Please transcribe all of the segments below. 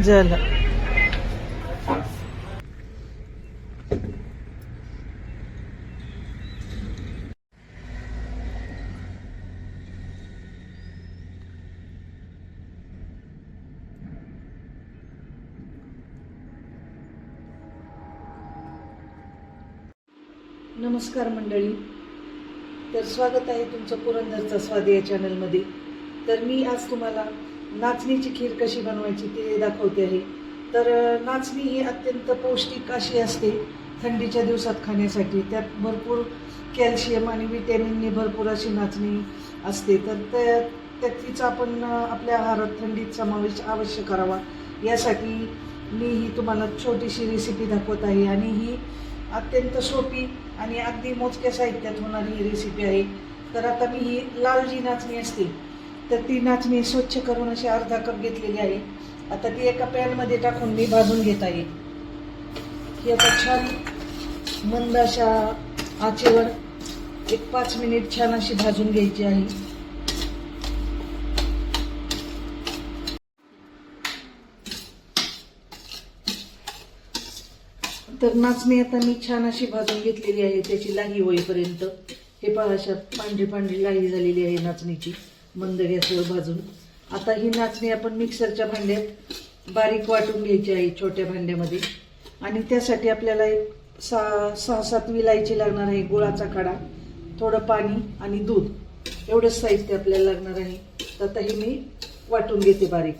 झालं नमस्कार मंडळी. तर स्वागत आहे तुमचं पुरंदरचा स्वाद या चॅनलमध्ये तर मी आज तुम्हाला नाचणीची खीर कशी बनवायची ते दाखवते आहे. तर नाचणी ही अत्यंत पौष्टिक अशी असते थंडीच्या दिवसात खाण्यासाठी. त्यात भरपूर कॅल्शियम आणि विटॅमिनने भरपूर अशी नाचणी असते. तर त्या त्याचीच आपण आपल्या आहारात थंडीत समावेश अवश्य करावा. यासाठी मी ही तुम्हाला छोटीशी रेसिपी दाखवत आहे आणि ही अत्यंत सोपी आणि अगदी मोजक्या साहित्यात होणारी ही रेसिपी आहे. तर आता मी ही लाल जी नाचणी असते तर ती नाचणी स्वच्छ करून अशी अर्धा कप घेतलेली आहे. आता ती एका पॅनमध्ये टाकून मी भाजून घेत आहे. ही आता छान मंद अशा आचेवर एक पाच मिनिट छान अशी भाजून घ्यायची आहे. तर नाचणी आता मी छान अशी भाजून घेतलेली आहे. त्याची लाही होईपर्यंत. हे पहा अशा पांढरी पांढरी लाही झालेली आहे नाचणीची. मंद गॅसवर भाजून आता ही नाचणी आपण मिक्सरच्या भांड्यात बारीक वाटून घ्यायची आहे छोट्या भांड्यामध्ये. आणि त्यासाठी आपल्याला एक सहा सहा सात विलायची लागणार आहे गुळाचा काढा थोडं पाणी आणि दूध. एवढंच साहित्य आपल्याला लागणार आहे. तर आता हे मी वाटून घेते बारीक.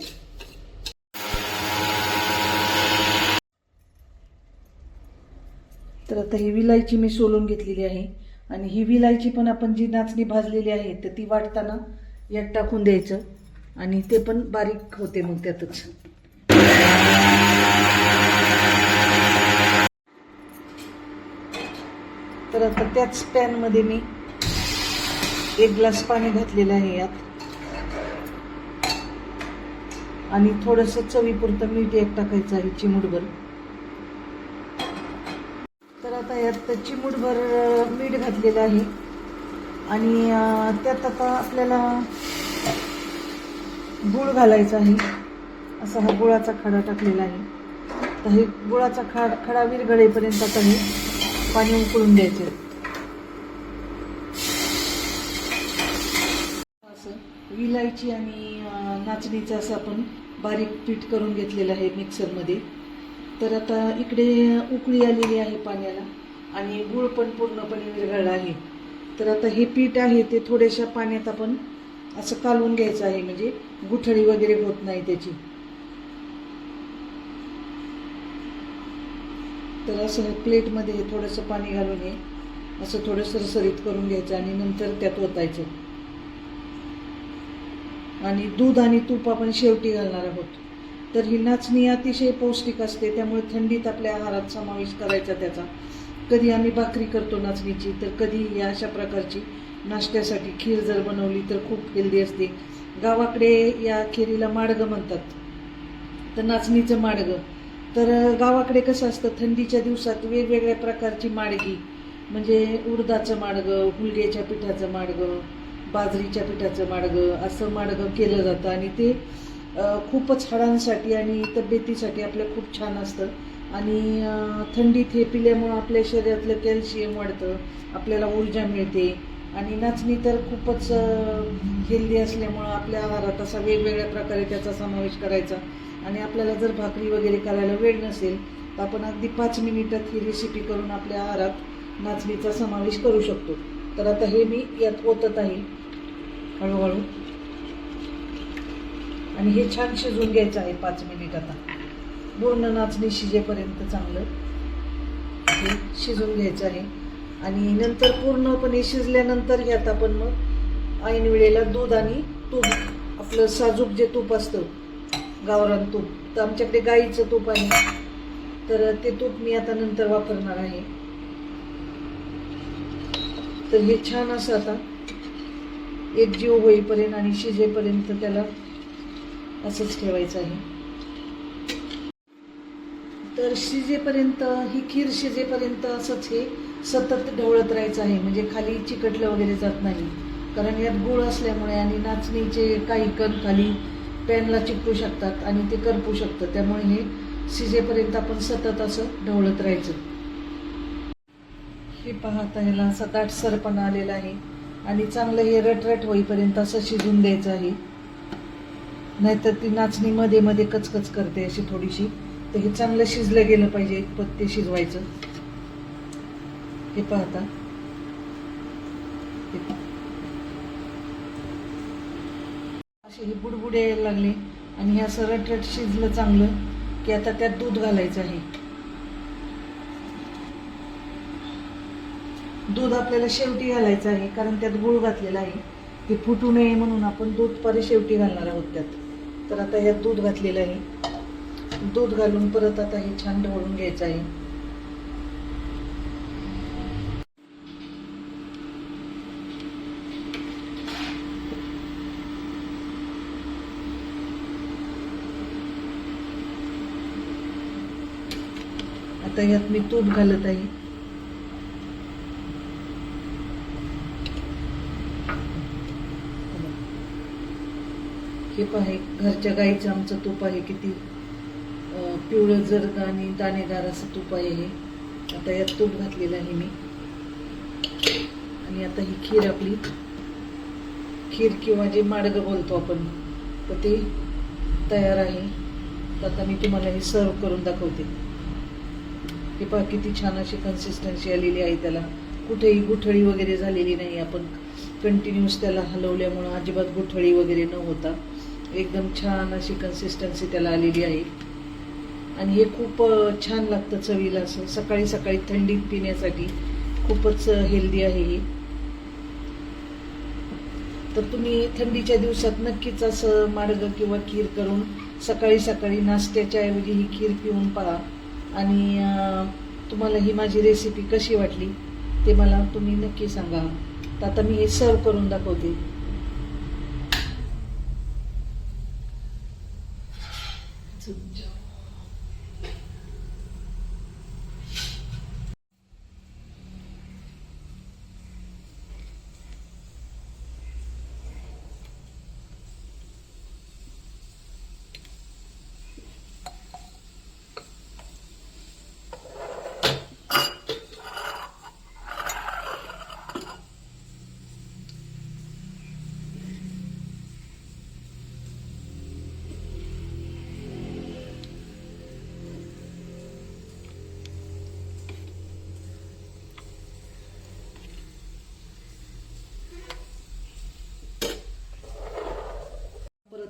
तर आता ही विलायची मी सोलून घेतलेली आहे. आणि ही विलायची पण आपण जी नाचणी भाजलेली आहे तर ती वाटताना यात टाकून द्यायचं आणि ते पण बारीक होते मग त्यातच. तर आता त्याच पॅनमध्ये मी एक ग्लास पाणी घातलेलं आहे यात. आणि थोडंसं चवीपुरतं मीठ एक टाकायचं आहे चिमूटभर. तर आता यात चिमूटभर मीठ घातलेलं आहे. आणि त्यात आता आपल्याला गुळ घालायचा आहे. असा हा गुळाचा खडा टाकलेला आहे. तर हे गुळाचा खा खडा विरघळेपर्यंत आता हे पाणी उकळून द्यायचे असं विलायची आणि नाचणीचं असं आपण बारीक पीठ करून घेतलेलं आहे मिक्सरमध्ये. तर आता इकडे उकळी आलेली आहे पाण्याला आणि गुळ पण पूर्णपणे विरघळला आहे. तर आता हे पीठ आहे ते थोड्याशा पाण्यात आपण असं कालवून घ्यायचं आहे म्हणजे गुठळी वगैरे होत नाही त्याची. तर असं प्लेटमध्ये हे थोडंसं पाणी घालून हे असं थोडं सरसरीत करून घ्यायचं आणि नंतर त्यात ओतायचं. आणि दूध आणि तूप आपण शेवटी घालणार आहोत. तर ही नाचणी अतिशय पौष्टिक असते त्यामुळे थंडीत आपल्या आहारात समावेश करायचा त्याचा. कधी आम्ही भाकरी करतो नाचणीची तर कधी या अशा प्रकारची नाश्त्यासाठी खीर जर बनवली तर खूप हेल्दी असते. गावाकडे या खिरीला माडगं म्हणतात. तर नाचणीचं माडगं. तर गावाकडे कसं असतं थंडीच्या दिवसात वेगवेगळ्या प्रकारची माडगी. म्हणजे उडदाचं माडगं हुलग्याच्या पिठाचं माडगं बाजरीच्या पिठाचं माडगं असं माडगं केलं जातं. आणि ते खूपच हाडांसाठी आणि तब्येतीसाठी आपलं खूप छान असतं. आणि थंडीत हे पिल्यामुळं आपल्या शरीरातलं कॅल्शियम वाढतं आपल्याला ऊर्जा मिळते. आणि नाचणी तर खूपच हेल्दी असल्यामुळं आपल्या आहारात असा वेगवेगळ्या प्रकारे त्याचा समावेश करायचा. आणि आपल्याला जर भाकरी वगैरे करायला वेळ नसेल तर आपण अगदी पाच मिनिटात ही रेसिपी करून आपल्या आहारात नाचणीचा समावेश करू शकतो. तर आता हे मी यात ओतत आहे हळूहळू. आणि हे छान शिजून घ्यायचं आहे पाच मिनिट आता. पूर्ण नाचणी शिजेपर्यंत चांगलं. हे शिजून घ्यायचं आहे. आणि नंतर पूर्णपणे शिजल्यानंतर यात आपण मग ऐन वेळेला दूध आणि तूप आपलं साजूक जे तूप असतं गावरान तूप तर आमच्याकडे गाईचं तूप आहे. तर ते तूप मी आता नंतर वापरणार आहे. तर हे छान असं आता एक जीव होईपर्यंत आणि शिजेपर्यंत त्याला असंच ठेवायचं आहे. तर शिजेपर्यंत ही खीर शिजेपर्यंत असंच हे सतत ढवळत राहायचं आहे. म्हणजे खाली चिकटलं वगैरे जात नाही. कारण यात गुळ असल्यामुळे आणि नाचणीचे काही कण खाली पॅनला चिकटू शकतात आणि ते करपू शकतं. त्यामुळे हे शिजेपर्यंत आपण सतत असं ढवळत राहायचं. हे पाहता ह्याला असा दाटसरपणा आलेला आहे. आणि चांगलं हे रटरट होईपर्यंत असं शिजून द्यायचं आहे. नाहीतर ती नाचणी मध्ये मध्ये कचकच करते अशी थोडीशी. तर हे चांगलं शिजलं गेलं पाहिजे एक पत्ते शिजवायचं. हे पाहता. असे हे बुडबुडे यायला लागले आणि ह्या सरटरट शिजलं चांगलं की आता त्यात दूध घालायचं आहे. दूध आपल्याला शेवटी घालायचं आहे कारण त्यात गुळ घातलेला आहे. ते फुटू नये म्हणून आपण दूध परे शेवटी घालणार आहोत त्यात. तर आता यात दूध घातलेलं आहे. दूध घालून परत आता हे छान ढवळून घ्यायचं आहे. आता यात मी तूप घालत आहे. हे पहा घरच्या गाईचं आमचं तूप आहे किती पिवळं जर्द आणि दाणेदार असं तूप आहे. हे आता यात तूप घातलेलं आहे मी. आणि आता ही खीर आपली. खीर किंवा जे माडगं बोलतो आपण तर ते तयार आहे. तर आता मी तुम्हाला हे सर्व करून दाखवते. हे पहा किती छान अशी कन्सिस्टन्सी आलेली आहे त्याला. कुठेही गुठळी वगैरे झालेली नाही. आपण कंटिन्यूस त्याला हलवल्यामुळं अजिबात गुठळी वगैरे न होता एकदम छान अशी कन्सिस्टन्सी त्याला आलेली आहे. आणि हे खूप छान लागतं चवीला असं. सकाळी सकाळी थंडीत पिण्यासाठी खूपच हेल्दी आहे हे. तर तुम्ही थंडीच्या दिवसात नक्कीच असं माडगं किंवा खीर करून सकाळी सकाळी नाश्त्याच्या ऐवजी ही खीर पिऊन पहा आणि तुम्हाला ही माझी रेसिपी कशी वाटली ते मला तुम्ही नक्की सांगा. तर आता मी हे सर्व करून दाखवते.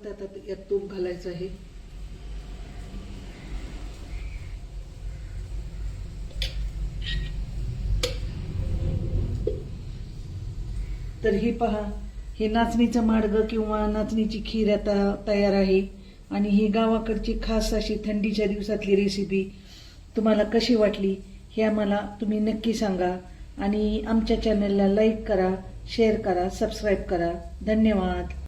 परत आता यात तूप घालायचं आहे. तर ही पहा हे नाचणीचं माडगं किंवा नाचणीची खीर आता तयार आहे. आणि ही गावाकडची खास अशी थंडीच्या दिवसातली रेसिपी तुम्हाला कशी वाटली हे आम्हाला तुम्ही नक्की सांगा. आणि आमच्या चॅनलला लाईक करा शेअर करा सबस्क्राईब करा. धन्यवाद.